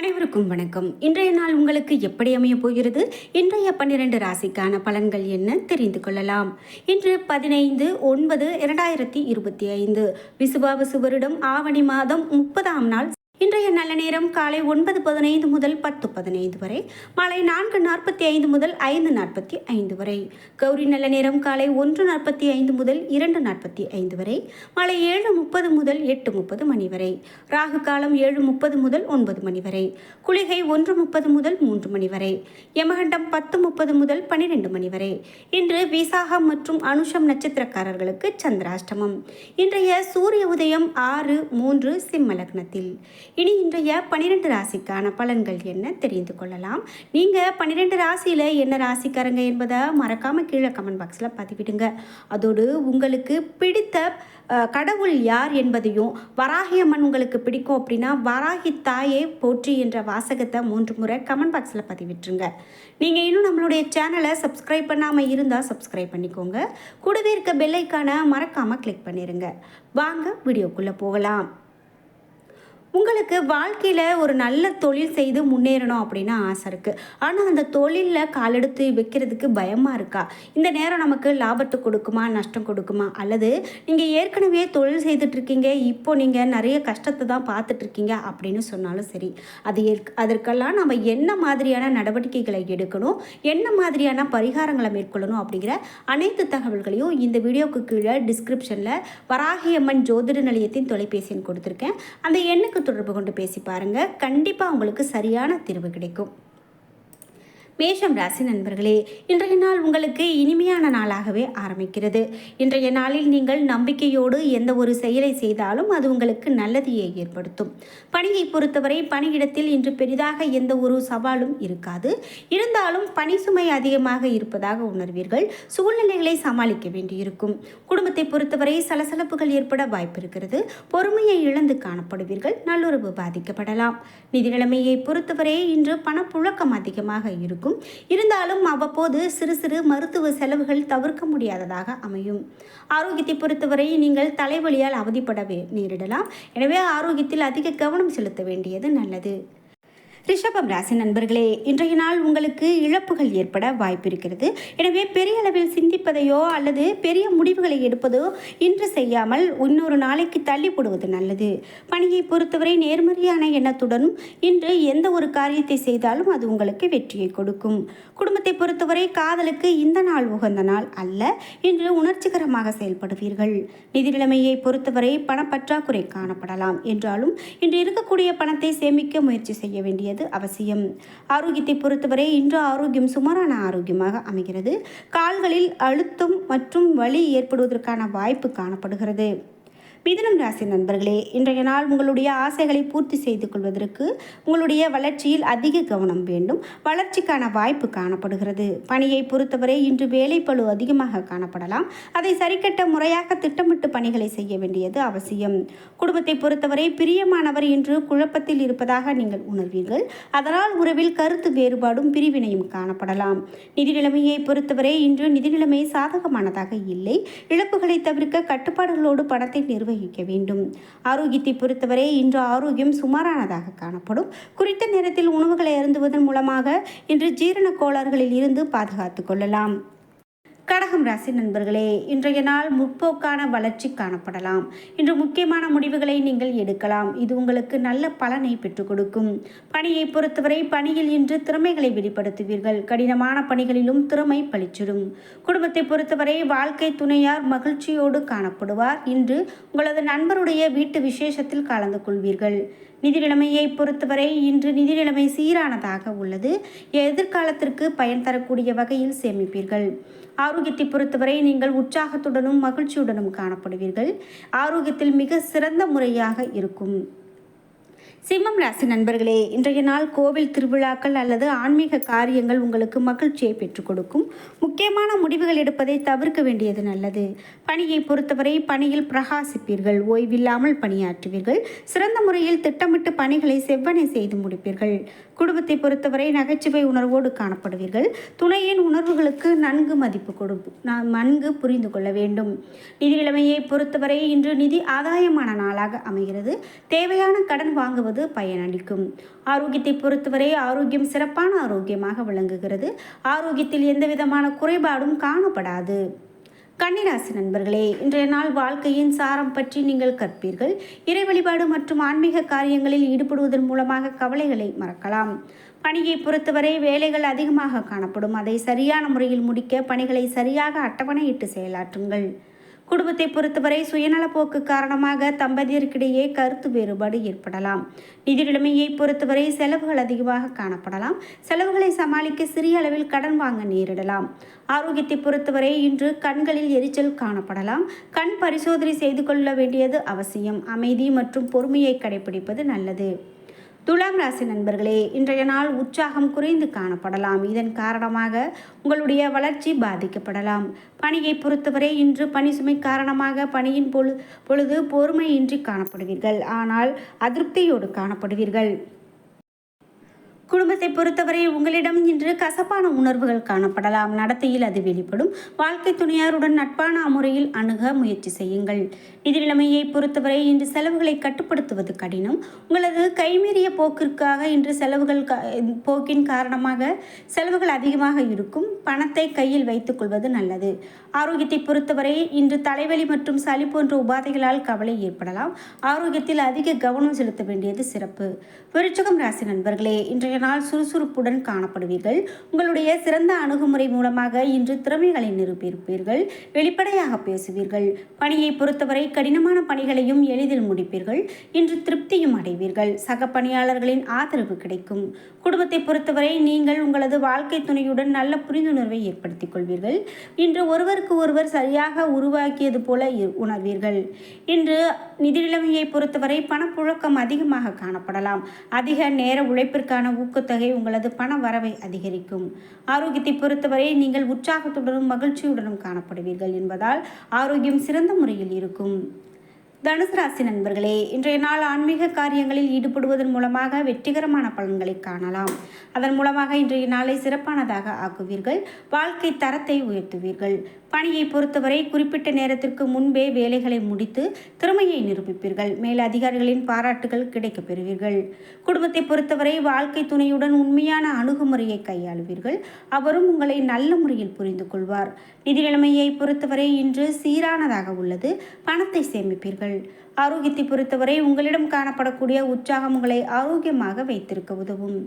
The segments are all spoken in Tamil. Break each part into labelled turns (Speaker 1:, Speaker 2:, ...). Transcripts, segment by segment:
Speaker 1: அனைவருக்கும் வணக்கம். இன்றைய நாள் உங்களுக்கு எப்படி அமைய போகிறது? இன்றைய பன்னிரண்டு ராசிக்கான பலன்கள் என்ன? தெரிந்து கொள்ளலாம். இன்று பதினைந்து ஒன்பது இரண்டாயிரத்தி இருபத்தி ஐந்து. விசுவாவசு வருடம் ஆவணி மாதம் முப்பதாம் நாள் இன்றைய நல்ல நேரம் காலை ஒன்பது பதினைந்து முதல் பத்து பதினைந்து வரை மாலை நான்கு நாற்பத்தி ஐந்து முதல் ஐந்து நாற்பத்தி ஐந்து வரை கௌரி நல்ல நேரம் காலை ஒன்று நாற்பத்தி ஐந்து முதல் இரண்டு நாற்பத்தி ஐந்து வரை மாலை ஏழு முப்பது முதல் எட்டு முப்பது மணி வரை ராகு காலம் ஏழு முப்பது முதல் ஒன்பது மணி வரை குளிகை ஒன்று முப்பது முதல் மூன்று மணி வரை யமகண்டம் பத்து முப்பது முதல் பன்னிரெண்டு மணி வரை. இன்று விசாகம் மற்றும் அனுஷம் நட்சத்திரக்காரர்களுக்கு சந்திராஷ்டமம். இன்றைய சூரிய உதயம் ஆறு மூன்று சிம்ம லக்னத்தில். இனி இன்றைய பன்னிரெண்டு ராசிக்கான பலன்கள் என்ன தெரிந்து கொள்ளலாம். நீங்கள் பன்னிரெண்டு ராசியில் என்ன ராசிக்காரங்க என்பதை மறக்காமல் கீழே கமெண்ட் பாக்ஸில் பதிவிடுங்க. அதோடு உங்களுக்கு பிடித்த கடவுள் யார் என்பதையும் வராகி அம்மன் உங்களுக்கு பிடிக்கும் அப்படின்னா வராகி தாயே போற்றி என்ற வாசகத்தை மூன்று முறை கமெண்ட் பாக்ஸில் பதிவிட்டுருங்க. நீங்கள் இன்னும் நம்மளுடைய சேனலை சப்ஸ்கிரைப் பண்ணாமல் இருந்தால் சப்ஸ்கிரைப் பண்ணிக்கோங்க. கூடவே இருக்க பெல்லைக்கான மறக்காமல் கிளிக் பண்ணிடுங்க வாங்க வீடியோக்குள்ளே போகலாம். உங்களுக்கு வாழ்க்கையில் ஒரு நல்ல தொழில் செய்து முன்னேறணும் அப்படின்னு ஆசை இருக்குது ஆனால் அந்த தொழிலில் காலெடுத்து வைக்கிறதுக்கு பயமாக இருக்கா? இந்த நேரம் நமக்கு லாபத்தை கொடுக்குமா நஷ்டம் கொடுக்குமா? அல்லது நீங்கள் ஏற்கனவே தொழில் செய்துட்ருக்கீங்க இப்போ நீங்கள் நிறைய கஷ்டத்தை தான் பார்த்துட்ருக்கீங்க அப்படின்னு சொன்னாலும் சரி அது ஏற்க அதற்கெல்லாம் நம்ம என்ன மாதிரியான நடவடிக்கைகளை எடுக்கணும் என்ன மாதிரியான பரிகாரங்களை மேற்கொள்ளணும் அப்படிங்கிற அனைத்து தகவல்களையும் இந்த வீடியோவுக்கு கீழே டிஸ்கிரிப்ஷனில் வராகியம்மன் ஜோதிட நிலையத்தின் தொலைபேசி எண் கொடுத்துருக்கேன். அந்த எண்ணுக்கு தொடர்பு கொண்டு பேசி பாருங்கள் கண்டிப்பாக உங்களுக்கு சரியான தீர்வு கிடைக்கும். மேஷம் ராசி நண்பர்களே இன்றைய நாள் உங்களுக்கு இனிமையான நாளாகவே ஆரம்பிக்கிறது. இன்றைய நாளில் நீங்கள் நம்பிக்கையோடு எந்த ஒரு செயலை செய்தாலும் அது உங்களுக்கு நல்லதையே ஏற்படுத்தும். பணியை பொறுத்தவரை பணியிடத்தில் இன்று பெரிதாக எந்த ஒரு சவாலும் இருக்காது. இருந்தாலும் பணி சுமை அதிகமாக இருப்பதாக உணர்வீர்கள். சூழ்நிலைகளை சமாளிக்க வேண்டியிருக்கும். குடும்பத்தை பொறுத்தவரை சலசலப்புகள் ஏற்பட வாய்ப்பு இருக்கிறது பொறுமையை இழந்து காணப்படுவீர்கள். நல்லுறவு பாதிக்கப்படலாம். நிதி நிலைமையை பொறுத்தவரை இன்று பணப்புழக்கம் அதிகமாக இருக்கும். இருந்தாலும் அவ்வப்போது சிறு சிறு மருத்துவ செலவுகள் தவிர்க்க முடியாததாக அமையும். ஆரோக்கியத்தை பொறுத்தவரை நீங்கள் தலைவலியால் அவதிப்படவே நேரிடலாம். எனவே ஆரோக்கியத்தில் அதிக கவனம் செலுத்த வேண்டியது நல்லது. ரிஷபம் ராசி நண்பர்களே இன்றைய நாள் உங்களுக்கு இழப்புகள் ஏற்பட வாய்ப்பு இருக்கிறது எனவே பெரிய அளவில் சிந்திப்பதையோ அல்லது பெரிய முடிவுகளை எடுப்பதோ இன்று செய்யாமல் இன்னொரு நாளைக்கு தள்ளி போடுவது நல்லது. பணியை பொறுத்தவரை நேர்மறையான எண்ணத்துடனும் இன்று எந்த ஒரு காரியத்தை செய்தாலும் அது உங்களுக்கு வெற்றியை கொடுக்கும். குடும்பத்தை பொறுத்தவரை காதலுக்கு இந்த நாள் உகந்த நாள் அல்ல இன்று உணர்ச்சிகரமாக செயல்படுவீர்கள். நிதி நிலைமையை பொறுத்தவரை பணப்பற்றாக்குறை காணப்படலாம். என்றாலும் இன்று இருக்கக்கூடிய பணத்தை சேமிக்க முயற்சி செய்ய வேண்டியது அவசியம். ஆரோக்கியத்தை பொறுத்தவரை இன்று ஆரோக்கியம் சுமாரான ஆரோக்கியமாக அமைகிறது. கால்களில் அழுத்தம் மற்றும் வலி ஏற்படுவதற்கான வாய்ப்பு காணப்படுகிறது. மிதனம் ராசி நண்பர்களே இன்றைய நாள் உங்களுடைய ஆசைகளை பூர்த்தி செய்து கொள்வதற்கு உங்களுடைய வளர்ச்சியில் அதிக கவனம் வேண்டும். வளர்ச்சிக்கான வாய்ப்பு காணப்படுகிறது. பணியை பொறுத்தவரை இன்று வேலைப்பழு அதிகமாக காணப்படலாம். அதை சரிக்கட்ட முறையாக திட்டமிட்டு பணிகளை செய்ய வேண்டியது அவசியம். குடும்பத்தை பொறுத்தவரை பிரியமானவர் இன்று குழப்பத்தில் இருப்பதாக நீங்கள் உணர்வீர்கள். அதனால் உறவில் கருத்து வேறுபாடும் பிரிவினையும் காணப்படலாம். நிதி நிலைமையை பொறுத்தவரை இன்று நிதி நிலைமை சாதகமானதாக இல்லை. இழப்புகளை தவிர்க்க கட்டுப்பாடுகளோடு பணத்தை நிர்வகிக்க வேண்டும். ஆரோக்கியத்தை பொறுத்தவரை இன்று ஆரோக்கியம் சுமாரானதாக காணப்படும். குறித்த நேரத்தில் உணவுகளை அருந்துவதன் மூலமாக இன்று ஜீரண கோளாறுகளில் இருந்து பாதுகாத்துக் கொள்ளலாம். கடகம் ராசி நண்பர்களே இன்றைய நாள் முற்போக்கான வளர்ச்சி காணப்படலாம். இன்று முக்கியமான முடிவுகளை நீங்கள் எடுக்கலாம். இது உங்களுக்கு நல்ல பலனை பெற்றுக் கொடுக்கும். பணியை பொறுத்தவரை பணியில் இன்று திறமைகளை வெளிப்படுத்துவீர்கள். கடினமான பணிகளிலும் திறமை பளிச்சிடும். குடும்பத்தை பொறுத்தவரை வாழ்க்கை துணையார் மகிழ்ச்சியோடு காணப்படுவார். இன்று உங்களது நண்பருடைய வீட்டு விசேஷத்தில் கலந்து கொள்வீர்கள். நிதி நிலைமையை பொறுத்தவரை இன்று நிதி நிலைமை சீரானதாக உள்ளது. எதிர்காலத்திற்கு பயன் தரக்கூடிய வகையில் சேமிப்பீர்கள். ஆரோக்கியத்தை பொறுத்தவரை நீங்கள் உற்சாகத்துடனும் மகிழ்ச்சியுடனும் காணப்படுவீர்கள். ஆரோக்கியத்தில் மிக சிறந்த முறையாக இருக்கும். சிம்மம் ராசி நண்பர்களே இன்றைய நாள் கோவில் திருவிழாக்கள் அல்லது ஆன்மீக காரியங்கள் உங்களுக்கு மகிழ்ச்சியை பெற்றுக் கொடுக்கும். முக்கியமான முடிவுகள் எடுப்பதை தவிர்க்க வேண்டியது நல்லது. பணியை பொறுத்தவரை பணியில் பிரகாசிப்பீர்கள் ஓய்வில்லாமல் பணியாற்றுவீர்கள். சிறந்த முறையில் திட்டமிட்டு பணிகளை செவ்வனை செய்து முடிப்பீர்கள். குடும்பத்தை பொறுத்தவரை நகைச்சுவை உணர்வோடு காணப்படுவீர்கள். துணையின் உணர்வுகளுக்கு நன்கு மதிப்பு கொடுப்பு நன்கு புரிந்து கொள்ள வேண்டும். நிதி நிலைமையை பொறுத்தவரை இன்று நிதி ஆதாயமான நாளாக அமைகிறது. தேவையான கடன் வாங்குவது சாப்பிடுவது பயனளிக்கும் ஆரோக்கியத்தை பொறுத்தவரை ஆரோக்கியம் சிறப்பான ஆரோக்கியமாக விளங்குகிறது. ஆரோக்கியத்தில் எந்த விதமான குறைபாடும் காணப்படாது. கன்னிராசி நண்பர்களே இன்றைய நாள் வாழ்க்கையின் சாரம் பற்றி நீங்கள் கற்பீர்கள். இறை வழிபாடு மற்றும் ஆன்மீக காரியங்களில் ஈடுபடுவதன் மூலமாக கவலைகளை மறக்கலாம். பணியை பொறுத்தவரை வேலைகள் அதிகமாக காணப்படும். அதை சரியான முறையில் முடிக்க பணிகளை சரியாக அட்டவணையிட்டு செயலாற்றுங்கள். குடும்பத்தை பொறுத்தவரை சுயநலப்போக்கு காரணமாக தம்பதியருக்கிடையே கருத்து வேறுபாடு ஏற்படலாம். நிதி நிலைமையை பொறுத்தவரை செலவுகள் அதிகமாக காணப்படலாம். செலவுகளை சமாளிக்க சிறிய அளவில் கடன் வாங்க நேரிடலாம். ஆரோக்கியத்தை பொறுத்தவரை இன்று கண்களில் எரிச்சல் காணப்படலாம். கண் பரிசோதனை செய்து கொள்ள வேண்டியது அவசியம். அமைதி மற்றும் பொறுமையை கடைபிடிப்பது நல்லது. துலாம் ராசி நண்பர்களே இன்றைய நாள் உற்சாகம் குறைந்து காணப்படலாம். இதன் காரணமாக உங்களுடைய வளர்ச்சி பாதிக்கப்படலாம். பணியை பொறுத்தவரை இன்று பணி சுமை காரணமாக பணியின் பொழு பொழுது பொறுமையின்றி காணப்படுவீர்கள். ஆனால் அதிருப்தியோடு காணப்படுவீர்கள். குடும்பத்தை பொறுத்தவரை உங்களிடம் இன்று கசப்பான உணர்வுகள் காணப்படலாம். நடத்தையில் அது வெளிப்படும். வாழ்க்கை துணையாருடன் நட்பான முறையில் அணுக முயற்சி செய்யுங்கள். நிதி நிலைமையை பொறுத்தவரை இன்று செலவுகளை கட்டுப்படுத்துவது கடினம். உங்களது கைமீறிய போக்கிற்காக இன்று செலவுகள் போக்கின் காரணமாக செலவுகள் அதிகமாக இருக்கும். பணத்தை கையில் வைத்துக் கொள்வது நல்லது. ஆரோக்கியத்தை பொறுத்தவரை இன்று தலைவலி மற்றும் சளி போன்ற உபாதைகளால் கவலை ஏற்படலாம். ஆரோக்கியத்தில் அதிக கவனம் செலுத்த வேண்டியது சிறப்பு. விருச்சகம் ராசி நண்பர்களே இன்றைய நாள் சுறுசுறுப்புடன் காணப்படுவீர்கள். உங்களுடைய சிறந்த அணுகுமுறை மூலமாக இன்று திறமைகளை நிரூபிப்பீர்கள். வெளிப்படையாக பேசுவீர்கள். பணியை பொறுத்தவரை கடினமான பணிகளையும் எளிதில் முடிப்பீர்கள். இன்று திருப்தியும் அடைவீர்கள். சக பணியாளர்களின் ஆதரவு கிடைக்கும். குடும்பத்தை பொறுத்தவரை நீங்கள் உங்களது வாழ்க்கை துணையுடன் நல்ல புரிந்து புரிந்துணர்வை ஏற்படுத்திக் கொள்வீர்கள். இன்று ஒருவருக்கு ஒருவர் சரியாக உருவாக்கியது போல உணர்வீர்கள். இன்று நிதி நிலைமையை பொறுத்தவரை பணப்புழக்கம் அதிகமாக காணப்படலாம். அதிக நேர உழைப்பிற்கான ஊக்கத்தொகை உங்களது பண வரவை அதிகரிக்கும். ஆரோக்கியத்தை பொறுத்தவரை நீங்கள் உற்சாகத்துடனும் மகிழ்ச்சியுடனும் காணப்படுவீர்கள் என்பதால் ஆரோக்கியம் சிறந்த முறையில் இருக்கும். தனுசு ராசி நண்பர்களே இன்றைய நாள் ஆன்மீக காரியங்களில் ஈடுபடுவதன் மூலமாக வெற்றிகரமான பலன்களை காணலாம். அதன் மூலமாக இன்றைய நாளை சிறப்பானதாக ஆக்குவீர்கள். வாழ்க்கை தரத்தை உயர்த்துவீர்கள். பணியை பொறுத்தவரை குறிப்பிட்ட நேரத்திற்கு முன்பே வேலைகளை முடித்து திறமையை நிரூபிப்பீர்கள். மேல் அதிகாரிகளின் பாராட்டுகள் கிடைக்கப் பெறுவீர்கள். குடும்பத்தை பொறுத்தவரை வாழ்க்கை துணையுடன் உண்மையான அணுகுமுறையை கையாளுவீர்கள். அவரும் உங்களை நல்ல முறையில் புரிந்து கொள்வார் நிதி நிலைமையை பொறுத்தவரை இன்று சீரானதாக உள்ளது. பணத்தை சேமிப்பீர்கள். ஆரோக்கியத்தை பொறுத்தவரை உங்களிடம் காணப்படக்கூடிய உற்சாகம் உங்களை ஆரோக்கியமாக வைத்திருக்க உதவும்.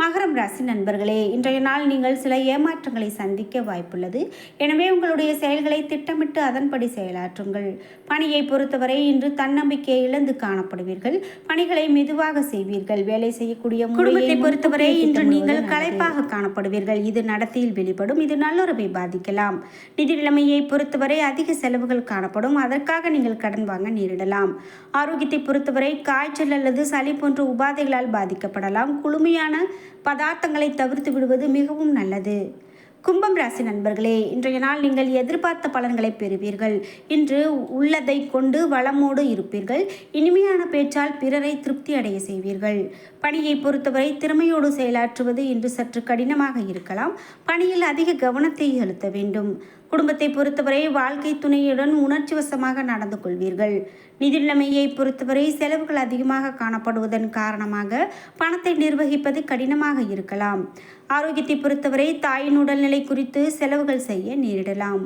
Speaker 1: மகரம் ராசி நண்பர்களே இன்றைய நாள் நீங்கள் சில ஏமாற்றங்களை சந்திக்க வாய்ப்புள்ளது. எனவே உங்களுடைய செயல்களை திட்டமிட்டு அதன்படி செயலாற்றுங்கள். பணியை பொறுத்தவரை இன்று தன்னம்பிக்கையை இழந்து காணப்படுவீர்கள். பணிகளை மெதுவாக செய்வீர்கள். வேலை செய்யக்கூடிய குடும்பத்தை பொறுத்தவரை இன்று நீங்கள் களைப்பாக காணப்படுவீர்கள். இது நடத்தையில் வெளிப்படும். இது நல்லுறவை பாதிக்கலாம். நிதி நிலைமையை பொறுத்தவரை அதிக செலவுகள் காணப்படும். அதற்காக நீங்கள் கடன் வாங்க நேரிடலாம். ஆரோக்கியத்தை பொறுத்தவரை காய்ச்சல் அல்லது சளி போன்ற உபாதைகளால் பாதிக்கப்படலாம். குளுமையான பதார்த்தங்களை தவிர்த்து விடுவது மிகவும் நல்லது. கும்பம் ராசி நண்பர்களே இன்றைய நாள் நீங்கள் எதிர்பார்த்த பலன்களை பெறுவீர்கள். இன்று உள்ளதை கொண்டு வளமோடு இருப்பீர்கள். இனிமையான பேச்சால் பிறரை திருப்தி அடைய செய்வீர்கள். பணியை பொறுத்தவரை திறமையோடு செயலாற்றுவது இன்று சற்று கடினமாக இருக்கலாம். பணியில் அதிக கவனத்தை செலுத்த வேண்டும். குடும்பத்தை பொறுத்தவரை வாழ்க்கை துணையுடன் உணர்ச்சி வசமாக நடந்து கொள்வீர்கள். நிதி நிலைமையை பொறுத்தவரை செலவுகள் அதிகமாக காணப்படுவதன் காரணமாக பணத்தை நிர்வகிப்பது கடினமாக இருக்கலாம். ஆரோக்கியத்தை பொறுத்தவரை தாயின் உடல்நிலை குறித்து செலவுகள் செய்ய நேரிடலாம்.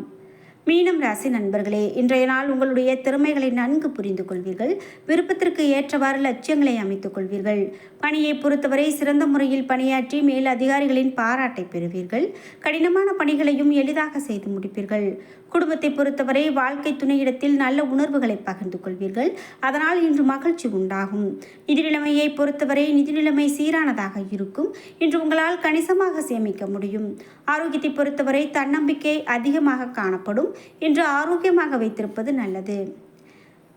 Speaker 1: மீனம் ராசி நண்பர்களே இன்றைய நாள் உங்களுடைய திறமைகளை நன்கு புரிந்து கொள்வீர்கள். விருப்பத்திற்கு ஏற்றவாறு லட்சியங்களை அமைத்துக் கொள்வீர்கள். பணியை பொறுத்தவரை சிறந்த முறையில் பணியாற்றி மேல் அதிகாரிகளின் பாராட்டை பெறுவீர்கள். கடினமான பணிகளையும் எளிதாக செய்து முடிப்பீர்கள். குடும்பத்தை பொறுத்தவரை வாழ்க்கை துணையிடத்தில் நல்ல உணர்வுகளை பகிர்ந்து கொள்வீர்கள். அதனால் இன்று மகிழ்ச்சி உண்டாகும். நிதி நிலைமையை பொறுத்தவரை நிதி நிலைமை சீரானதாக இருக்கும். இன்று உங்களால் கணிசமாக சேமிக்க முடியும். ஆரோக்கியத்தை பொறுத்தவரை தன்னம்பிக்கை அதிகமாக காணப்படும். இன்று ஆரோக்கியமாக வைத்திருப்பது நல்லது.